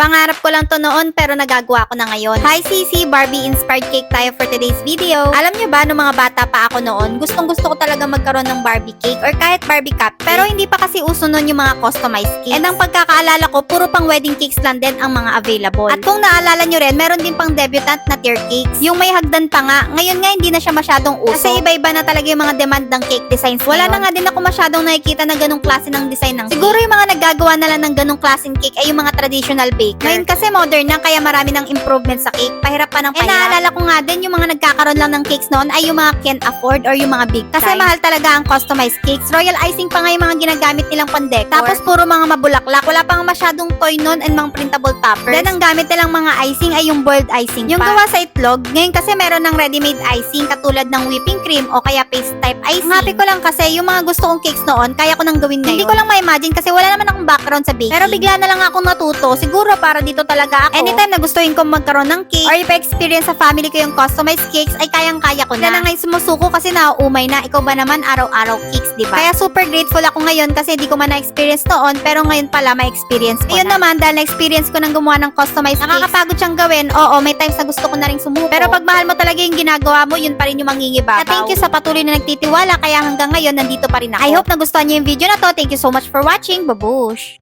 Pangarap ko lang to noon pero nagagawa ko na ngayon. Hi CC, Barbie inspired cake tayo for today's video. Alam niyo ba, nung mga bata pa ako noon, gustong gusto ko talaga magkaroon ng Barbie cake or kahit Barbie cupcake. Pero hindi pa kasi uso noon yung mga customized cakes. And ang pagkakaalala ko, puro pang wedding cakes lang din ang mga available. At kung naalala nyo rin, meron din pang debutant na tier cakes. Yung may hagdan pa nga, ngayon nga hindi na siya masyadong uso. Kasi iba-iba na talaga yung mga demand ng cake designs Wala na nga din ako masyadong nakikita na ganong klase ng design ng Siguro yung mga naggagawa na lang ng ganong klaseng cake ay yung mga traditional baker. Ngayon kasi modern na kaya marami ng improvement sa cake. Pahirap pa ng pahirap. Eh naalala ko nga din yung mga nagkakaroon lang ng cakes noon ay yung mga can afford or yung mga big Kasi mahal talaga ang customized cakes. Royal icing pa nga yung mga ginagamit nilang pandecor. Tapos puro mga mabulaklak. Wala pang masyadong toy noon and mga printable toppers. Then ang gamit nilang mga icing ay yung boiled icing Yung gawa sa itlog, ngayon kasi meron ng ready-made icing katulad ng whipping cream o kaya paste type icing. Ang happy ko lang kasi yung mga gusto kong cakes noon, kaya ko nang gawin ngayon. Hindi ko lang ma-imagine kasi wala naman akong background sa baking. Pero bigla na lang akong natuto. Siguro para dito talaga ako. Anytime na gustuhin kong magkaroon ng cake or ipa-experience sa family ko yung customized cakes ay kayang-kaya ko na. Yan na ngayon sumusuko kasi nauumay na. Ikaw ba naman araw-araw cakes, di ba? Kaya super grateful ako ngayon kasi di ko man na-experience noon pero ngayon pala ma-experience ko Ayun na. naman dahil na-experience ko nang gumawa ng customized cakes. Nakakapagod siyang gawin. Oo, may times na gusto ko na rin sumuko. Pero pag mahal mo talaga yung ginagawa mo, yun pa rin yung mangingibabaw. Na thank you sa patuloy na nagtitiwala kaya hanggang ngayon nandito pa rin ako. I hope nagustuhan niyo yung video na to. Thank you so much for watching. Babush!